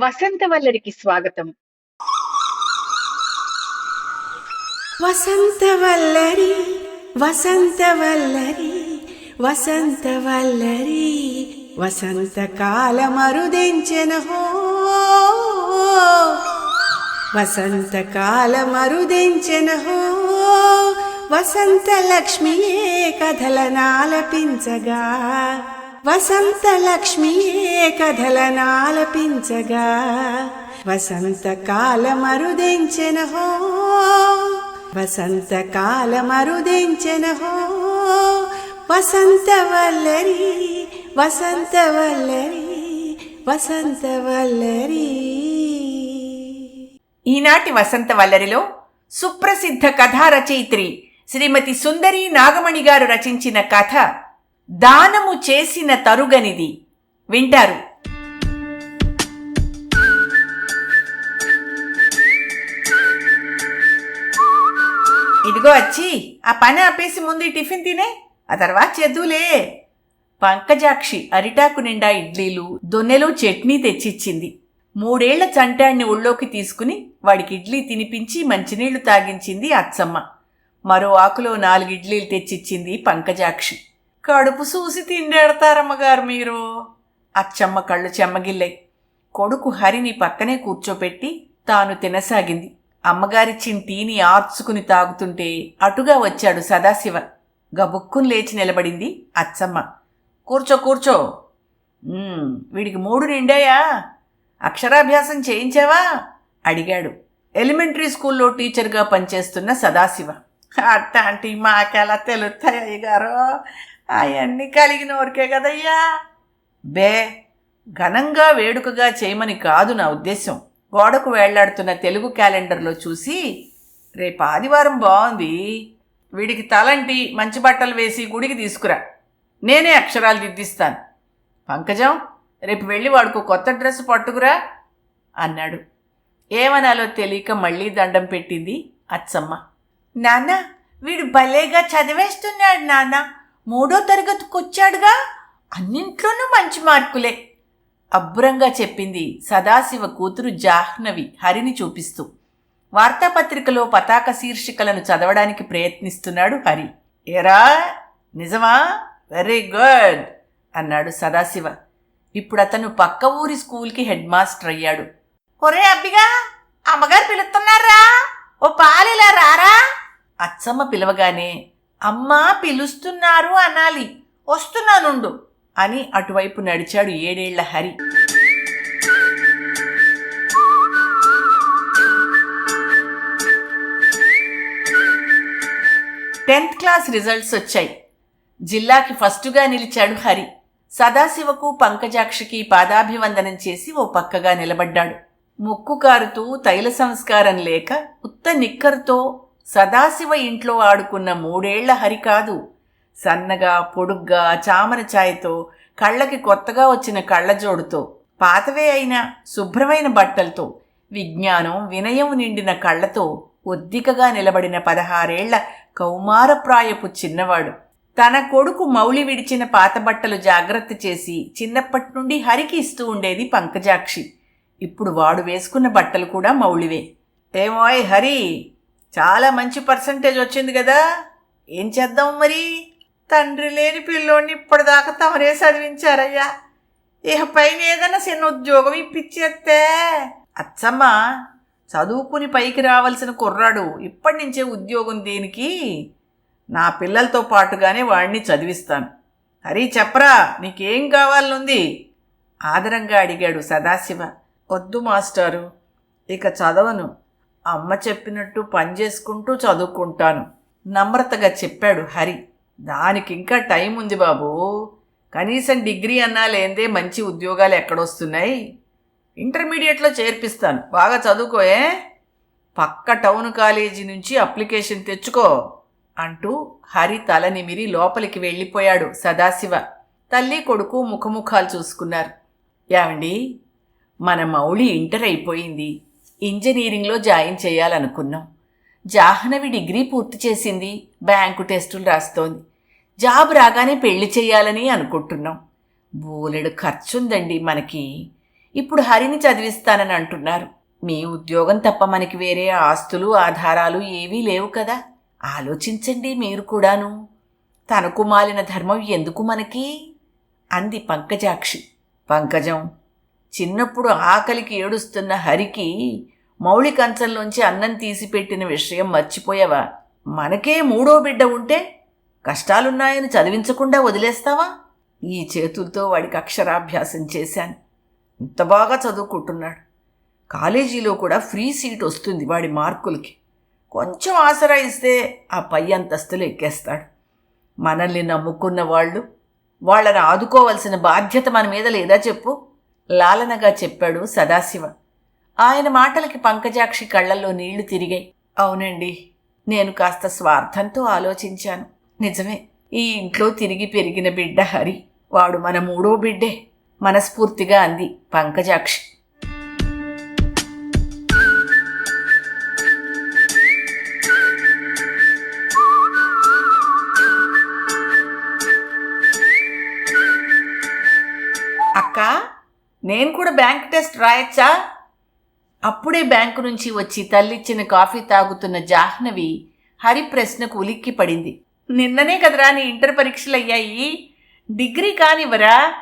వసంతవల్లరికి స్వాగతం. వసంతవల్లరి వసంతవల్లరి వసంతవల్లరి వసంతకాల మరుదెంచెన హో వసంతకాల మరుదెంచెన హో వసంత లక్ష్మియే కథలనాలపించగా వసంత లక్ష్మియే కథలనాలపించగా వసంతకాల మరుదెంచెన హో వసంత మరుదెంచెన హో వసంతవల్లరి వసంతవల్లరి వసంతవల్లరి ఈనాటి వసంత వల్లరిలో సుప్రసిద్ధ కథా రచయిత్రి శ్రీమతి సుందరి నాగమణి గారు రచించిన కథ దానము చేసిన తరుగనిది. వింటారు. ఇదిగో వచ్చి ఆ పని ఆపేసి ముందు ఈ టిఫిన్ తినే ఆ తర్వాత చేద్దులే పంకజాక్షి అరిటాకు నిండా ఇడ్లీలు దొన్నెలు చట్నీ తెచ్చిచ్చింది. మూడేళ్ళ చంటాణ్ణి ఒళ్ళోకి తీసుకుని వాడికి ఇడ్లీ తినిపించి మంచినీళ్ళు తాగించింది అచ్చమ్మ. మరో ఆకులో నాలుగు ఇడ్లీలు తెచ్చిచ్చింది పంకజాక్షి. కడుపు చూసి తిండేడతారమ్మగారు మీరు. అచ్చమ్మ కళ్ళు చెమ్మగిల్లాయి కొడుకు హరిని పక్కనే కూర్చోపెట్టి తాను తినసాగింది. అమ్మగారిచ్చిన టీని ఆర్చుకుని తాగుతుంటే అటుగా వచ్చాడు సదాశివ. గబుక్కుని లేచి నిలబడింది అచ్చమ్మ. కూర్చో కూర్చో. వీడికి మూడు నిండాయా? అక్షరాభ్యాసం చేయించావా? అడిగాడు. ఎలిమెంటరీ స్కూల్లో టీచర్గా పనిచేస్తున్న సదాశివ. అట్లాంటి మాకెలా తెలుస్తాయి గారు అవన్నీ కలిగిన ఊరికే కదయ్యా. బే ఘనంగా వేడుకగా చేయమని కాదు నా ఉద్దేశం. గోడకు వేళ్ళాడుతున్న తెలుగు క్యాలెండర్లో చూసి రేపు ఆదివారం బాగుంది వీడికి తలంటి మంచి బట్టలు వేసి గుడికి తీసుకురా. నేనే అక్షరాలు దిద్దిస్తాను. పంకజం రేపు వెళ్ళి వాడుకు కొత్త డ్రెస్ పట్టుకురా అన్నాడు. ఏమనాలో తెలియక మళ్ళీ దండం పెట్టింది అచ్చమ్మ. నాన్న వీడు భలేగా చదివేస్తున్నాడు నాన్న. మూడో తరగతికి వచ్చాడుగా అన్నింట్లోనూ మంచి మార్కులే. అబ్బురంగా చెప్పింది సదాశివ కూతురు జాహ్నవి హరిని చూపిస్తూ. వార్తాపత్రికలో పతాక శీర్షికలను చదవడానికి ప్రయత్నిస్తున్నాడు హరి. ఎరా నిజమా? వెరీ గుడ్ అన్నాడు సదాశివ. ఇప్పుడు అతను పక్క ఊరి స్కూల్కి హెడ్ మాస్టర్ అయ్యాడు. ఒరే అబ్బిగా అమ్మగారు పిలుస్తున్నారా? ఓ పాలిలా రారా? అచ్చమ్మ పిలవగానే అమ్మా పిలుస్తున్నారు అనాలి. వస్తున్నానుండు అని అటువైపు నడిచాడు ఏడేళ్ళ హరి. టెన్త్ క్లాస్ రిజల్ట్స్ వచ్చాయి. జిల్లాకి ఫస్టుగా నిలిచాడు హరి. సదాశివకు పంకజాక్షికి పాదాభివందనం చేసి ఓ పక్కగా నిలబడ్డాడు. ముక్కు కారుతూ తైల సంస్కారం లేక ఉత్త నిక్కరుతో సదాశివ ఇంట్లో ఆడుకున్న మూడేళ్ళ హరి కాదు. సన్నగా పొడుగ్గా చామన ఛాయతో కళ్ళకి కొత్తగా వచ్చిన కళ్ళజోడుతో పాతవే అయిన శుభ్రమైన బట్టలతో విజ్ఞానం వినయం నిండిన కళ్ళతో ఒద్దికగా నిలబడిన పదహారేళ్ళ కౌమారప్రాయపు చిన్నవాడు. తన కొడుకు మౌళి విడిచిన పాత బట్టలు జాగ్రత్త చేసి చిన్నప్పటి నుండి హరికి ఇస్తూ ఉండేది పంకజాక్షి. ఇప్పుడు వాడు వేసుకున్న బట్టలు కూడా మౌళివే ఏమోయ్ హరి! చాలా మంచి పర్సంటేజ్ వచ్చింది కదా. ఏం చేద్దాం మరి? తండ్రి లేని పిల్లోని ఇప్పటిదాకా తమరే చదివించారయ్యా. ఇక పైన ఏదైనా చిన్న ఉద్యోగం ఇప్పించేస్తే అచ్చమ్మ చదువుకుని పైకి రావాల్సిన కుర్రాడు ఇప్పటి నుంచే ఉద్యోగం దేనికి. నా పిల్లలతో పాటుగానే వాడిని చదివిస్తాను. హరి చెప్పరా నీకేం కావాలనుంది? ఆదరంగా అడిగాడు సదాశివ. వద్దు మాస్టారు ఇక చదవను. అమ్మ చెప్పినట్టు పని చేసుకుంటూ చదువుకుంటాను. నమ్రతగా చెప్పాడు హరి. దానికి ఇంకా టైం ఉంది బాబు. కనీసం డిగ్రీ అన్నా లేదే మంచి ఉద్యోగాలు ఎక్కడొస్తున్నాయి? ఇంటర్మీడియట్లో చేర్పిస్తాను. బాగా చదువుకోయే పక్క టౌన్ కాలేజీ నుంచి అప్లికేషన్ తెచ్చుకో అంటూ హరి తల నిమిరి లోపలికి వెళ్ళిపోయాడు సదాశివ. తల్లి కొడుకు ముఖముఖాలు చూసుకున్నారు. ఏమండి? మన మౌళి ఇంటర్ అయిపోయింది. ఇంజనీరింగ్లో జాయిన్ చేయాలనుకున్నాం. జాహ్నవి డిగ్రీ పూర్తి చేసింది బ్యాంకు టెస్టులు రాస్తోంది. జాబ్ రాగానే పెళ్ళి చేయాలని అనుకుంటున్నాం. బోలెడు ఖర్చుందండి మనకి. ఇప్పుడు హరిని చదివిస్తానని అంటున్నారు. మీ ఉద్యోగం తప్ప మనకి వేరే ఆస్తులు ఆధారాలు ఏవీ లేవు కదా. ఆలోచించండి మీరు కూడాను. తనకు మాలిన ధర్మం ఎందుకు మనకి? అంది పంకజాక్షి. పంకజం చిన్నప్పుడు ఆకలికి ఏడుస్తున్న హరికి మౌళి కంచంలోంచి అన్నం తీసిపెట్టిన విషయం మర్చిపోయావా? మనకే మూడో బిడ్డ ఉంటే కష్టాలున్నాయని చదివించకుండా వదిలేస్తావా? ఈ చేతులతో వాడికి అక్షరాభ్యాసం చేశాను. ఇంత బాగా చదువుకుంటున్నాడు. కాలేజీలో కూడా ఫ్రీ సీట్ వస్తుంది వాడి మార్కులకి. కొంచెం ఆసరా ఇస్తే ఆ పై అంతస్తులు ఎక్కేస్తాడు. మనల్ని నమ్ముకున్న వాళ్ళు వాళ్ళని ఆదుకోవలసిన బాధ్యత మన మీద లేదా చెప్పు. లాలనగా చెప్పాడు సదాశివ. ఆయన మాటలకి పంకజాక్షి కళ్ళల్లో నీళ్ళు తిరిగాయి. అవునండి నేను కాస్త స్వార్థంతో ఆలోచించాను. నిజమే ఈ ఇంట్లో తిరిగి పెరిగిన బిడ్డ హరి. వాడు మన మూడో బిడ్డే మనస్ఫూర్తిగా అంది పంకజాక్షి. అక్కా? నేను కూడా బ్యాంక్ టెస్ట్ రాయచ్చా? అప్పుడే బ్యాంకు నుంచి వచ్చి తల్లిచ్చిన కాఫీ తాగుతున్న జాహ్నవి హరి ప్రశ్నకు ఉలిక్కి పడింది. నిన్ననే కదరా నీ ఇంటర్ పరీక్షలు అయ్యాయి? డిగ్రీ కానివ్వరా?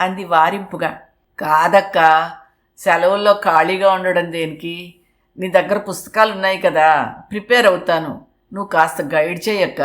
అంది వారింపుగా. కాదక్క సెలవుల్లో ఖాళీగా ఉండడం దేనికి? నీ దగ్గర పుస్తకాలు ఉన్నాయి కదా ప్రిపేర్ అవుతాను. నువ్వు కాస్త గైడ్ చేయక్క.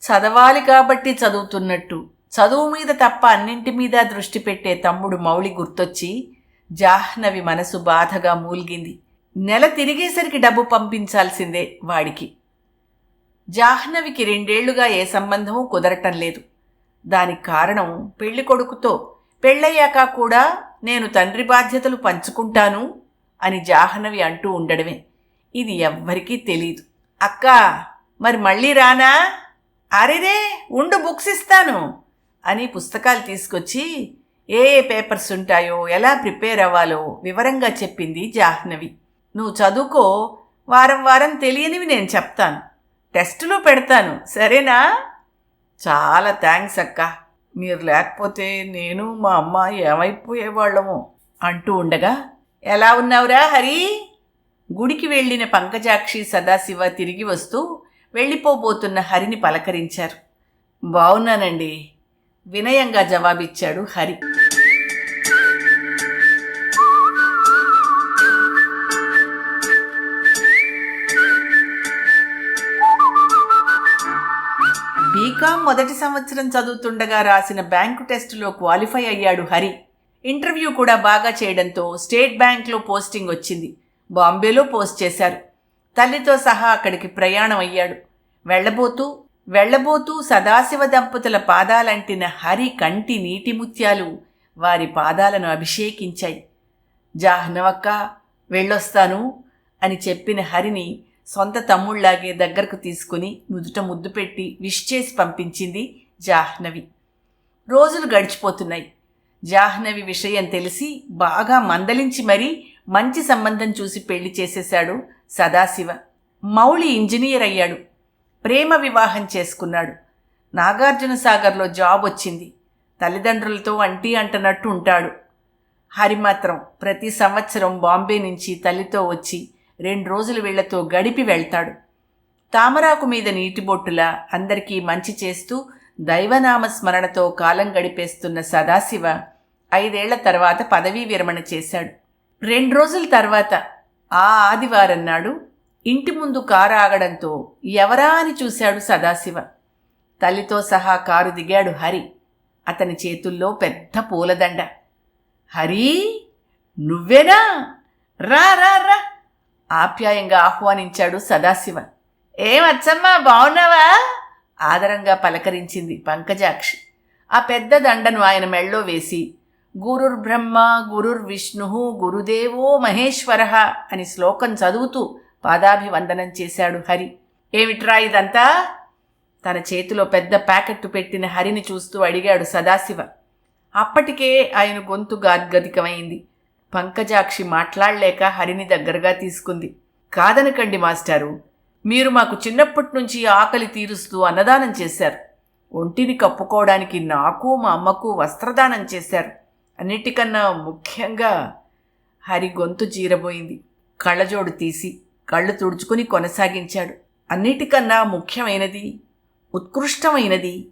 చదవాలి కాబట్టి చదువుతున్నట్టు. చదువు మీద తప్ప అన్నింటి మీద దృష్టి పెట్టే తమ్ముడు మౌళి గుర్తొచ్చి జాహ్నవి మనసు బాధగా మూల్గింది. నెల తిరిగేసరికి డబ్బు పంపించాల్సిందే వాడికి. జాహ్నవికి రెండేళ్ళుగా ఏ సంబంధమూ కుదరటం లేదు. దానికి కారణం పెళ్ళి కొడుకుతో పెళ్ళయ్యాక కూడా నేను తండ్రి బాధ్యతలు పంచుకుంటాను అని జాహ్నవి అంటూ ఉండడమే. ఇది ఎవ్వరికీ తెలీదు. అక్కా మరి మళ్ళీ రానా? అరేరే ఉండు బుక్స్ ఇస్తాను. అని పుస్తకాలు తీసుకొచ్చి ఏ ఏ పేపర్స్ ఉంటాయో ఎలా ప్రిపేర్ అవ్వాలో వివరంగా చెప్పింది జాహ్నవి. నువ్వు చదువుకో వారం వారం తెలియనివి నేను చెప్తాను. టెస్టులు పెడతాను సరేనా? చాలా థ్యాంక్స్ అక్క. మీరు లేకపోతే నేను మా అమ్మ ఏమైపోయేవాళ్ళము అంటూ ఉండగా ఎలా ఉన్నావురా హరి? గుడికి వెళ్ళిన పంకజాక్షి సదాశివ తిరిగి వస్తూ వెళ్ళిపోబోతున్న హరిని పలకరించారు. బాగున్నానండి వినయంగా జవాబిచ్చాడు హరి. బీకామ్ మొదటి సంవత్సరం చదువుతుండగా రాసిన బ్యాంకు టెస్టులో క్వాలిఫై అయ్యాడు హరి. ఇంటర్వ్యూ కూడా బాగా చేయడంతో స్టేట్ బ్యాంక్లో పోస్టింగ్ వచ్చింది. బాంబేలో పోస్ట్ చేశారు. తల్లితో సహా అక్కడికి ప్రయాణం అయ్యాడు. వెళ్ళబోతూ వెళ్ళబోతూ సదాశివ దంపతుల పాదాలంటిన హరి కంటి నీటి ముత్యాలు వారి పాదాలను అభిషేకించాయి. జాహ్నవక్క వెళ్ళొస్తాను అని చెప్పిన హరిని సొంత తమ్ముళ్ళాగే దగ్గరకు తీసుకుని నుదుట ముద్దు పెట్టి విష్ చేసి పంపించింది జాహ్నవి రోజులు గడిచిపోతున్నాయి. జాహ్నవి విషయం తెలిసి బాగా మందలించి మరీ మంచి సంబంధం చూసి పెళ్ళి చేసేశాడు సదాశివ. మౌళి ఇంజనీర్ అయ్యాడు. ప్రేమ వివాహం చేసుకున్నాడు. నాగార్జున సాగర్లో జాబ్ వచ్చింది. తల్లిదండ్రులతో అంటీ అంటనట్టు ఉంటాడు. హరి మాత్రం ప్రతి సంవత్సరం బాంబే నుంచి తల్లితో వచ్చి రెండు రోజులు వీళ్ళతో గడిపి వెళ్తాడు. తామరాకు మీద నీటి బొట్టులా అందరికీ మంచి చేస్తూ దైవనామ స్మరణతో కాలం గడిపేస్తున్న సదాశివ ఐదేళ్ళ తర్వాత పదవీ విరమణ చేశాడు. రెండు రోజుల తర్వాత ఆ ఆదివారం నాడు ఇంటి ముందు కారు ఆగడంతో ఎవరా అని చూశాడు సదాశివ. తల్లితో సహా కారు దిగాడు హరి. అతని చేతుల్లో పెద్ద పూలదండ. హరి నువ్వేనా? రా రా రా. ఆప్యాయంగా ఆహ్వానించాడు సదాశివ. ఏమచ్చమ్మా బావున్నావా? ఆదరంగా పలకరించింది పంకజాక్షి. ఆ పెద్ద దండను ఆయన మెళ్ళో వేసి గురుర్ బ్రహ్మ గురుర్ విష్ణు గురుదేవో మహేశ్వర అని శ్లోకం చదువుతూ పాదాభివందనం చేశాడు హరి. ఏమిట్రా ఇదంతా? తన చేతిలో పెద్ద ప్యాకెట్టు పెట్టిన హరిని చూస్తూ అడిగాడు సదాశివ. అప్పటికే ఆయన గొంతు గాద్గదికమైంది. పంకజాక్షి మాట్లాడలేక హరిని దగ్గరగా తీసుకుంది. కాదనకండి మాస్టారు మీరు మాకు చిన్నప్పటి నుంచి ఆకలి తీరుస్తూ అన్నదానం చేశారు. ఒంటిని కప్పుకోవడానికి నాకు మా అమ్మకు వస్త్రదానం చేశారు. అన్నిటికన్నా ముఖ్యంగా హరి గొంతు చీరబోయింది. కళ్ళజోడు తీసి కళ్ళు తుడుచుకుని కొనసాగించాడు. అన్నిటికన్నా ముఖ్యమైనది ఉత్కృష్టమైనది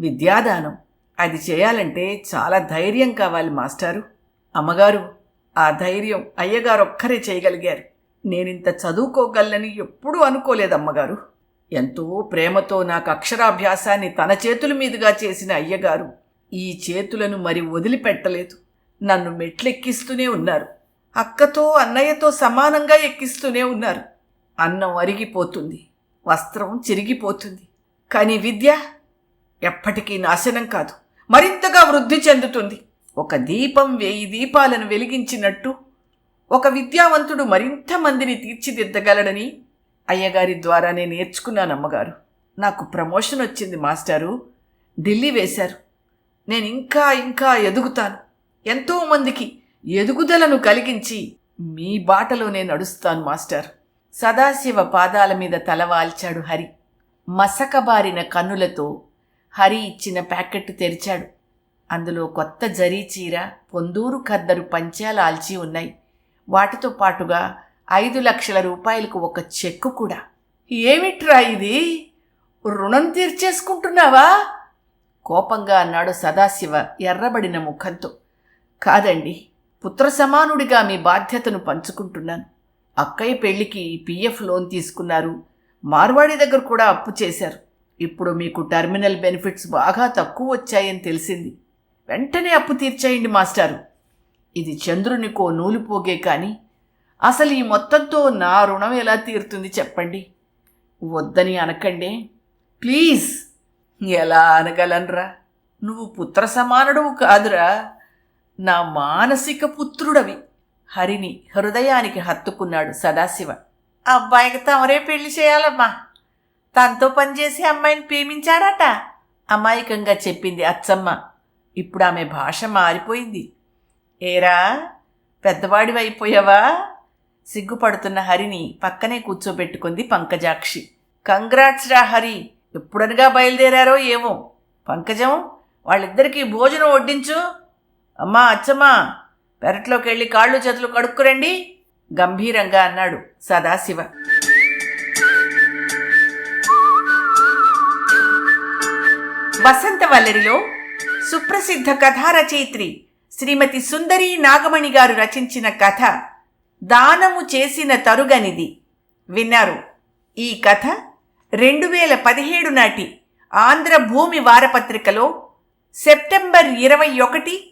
విద్యాదానం. అది చేయాలంటే చాలా ధైర్యం కావాలి మాస్టారు. అమ్మగారు ఆ ధైర్యం అయ్యగారు ఒక్కరే చేయగలిగారు. నేనింత చదువుకోగలనని ఎప్పుడూ అనుకోలేదు అమ్మగారు. ఎంతో ప్రేమతో నాకు అక్షరాభ్యాసాన్ని తన చేతుల మీదుగా చేసిన అయ్యగారు ఈ చేతులను మరి వదిలిపెట్టలేదు. నన్ను మెట్లెక్కిస్తూనే ఉన్నారు. అక్కతో అన్నయ్యతో సమానంగా ఎక్కిస్తూనే ఉన్నారు. అన్నం అరిగిపోతుంది వస్త్రం చిరిగిపోతుంది. కానీ విద్య ఎప్పటికీ నాశనం కాదు మరింతగా వృద్ధి చెందుతుంది. ఒక దీపం వేయి దీపాలను వెలిగించినట్టు ఒక విద్యావంతుడు మరింత మందిని తీర్చిదిద్దగలడని అయ్యగారి ద్వారానే నేర్చుకున్నాను అమ్మగారు. నాకు ప్రమోషన్ వచ్చింది మాస్టారు. ఢిల్లీ వేశారు. నేను ఇంకా ఇంకా ఎదుగుతాను. ఎంతోమందికి ఎదుగుదలను కలిగించి మీ బాటలోనే నడుస్తాను మాస్టర్. సదాశివ పాదాల మీద తలవాల్చాడు హరి. మసకబారిన కన్నులతో హరి ఇచ్చిన ప్యాకెట్ తెరిచాడు. అందులో కొత్త జరీ చీర పొందూరు ఖద్దరు పంచాలు ఆల్చి ఉన్నాయి. వాటితో పాటుగా ఐదు లక్షల రూపాయలకు ఒక చెక్కు కూడా. ఏమిట్రా ఇది? రుణం తీర్చేసుకుంటున్నావా? కోపంగా అన్నాడు సదాశివ ఎర్రబడిన ముఖంతో. కాదండి పుత్ర సమానుడిగా మీ బాధ్యతను పంచుకుంటున్నాను. అక్కయ్య పెళ్ళికి పీఎఫ్ లోన్ తీసుకున్నారు. మార్వాడి దగ్గర కూడా అప్పు చేశారు. ఇప్పుడు మీకు టెర్మినల్ బెనిఫిట్స్ బాగా తక్కువ వచ్చాయని తెలిసింది. వెంటనే అప్పు తీర్చేయండి మాస్టారు. ఇది చంద్రునికో నూలు పోగే కానీ అసలు ఈ మొత్తంతో నా రుణం ఎలా తీరుతుంది చెప్పండి. వద్దని అనకండి ప్లీజ్ ఎలా అనగలనరా? నువ్వు పుత్ర సమానుడు కాదురా. నా మానసిక పుత్రుడవి. హరిని హృదయానికి హత్తుకున్నాడు సదాశివ. అబ్బాయికి తమరే పెళ్ళి చేయాలమ్మా. తనతో పనిచేసి అమ్మాయిని ప్రేమించాడట. అమాయకంగా చెప్పింది అచ్చమ్మ. ఇప్పుడు ఆమె భాష మారిపోయింది. ఏరా పెద్దవాడివి అయిపోయావా? సిగ్గుపడుతున్న హరిని పక్కనే కూర్చోబెట్టుకుంది పంకజాక్షి. కంగ్రాట్స్ రా హరి. ఎప్పుడనగా బయలుదేరారో ఏమో. పంకజం వాళ్ళిద్దరికీ భోజనం వడ్డించు. అమ్మా అచ్చమ్మా పెరట్లోకి వెళ్ళి కాళ్ళు చేతులు కడుక్కురండి గంభీరంగా అన్నాడు సదాశివ. వసంత వల్లరిలో సుప్రసిద్ధ కథా రచయిత్రి శ్రీమతి సుందరి నాగమణి గారు రచించిన కథ దానము చేసిన తరుగనిది. విన్నారు ఈ కథ రెండు వేల పదిహేడు నాటి ఆంధ్ర భూమి వారపత్రికలో సెప్టెంబర్ ఇరవై ఒకటి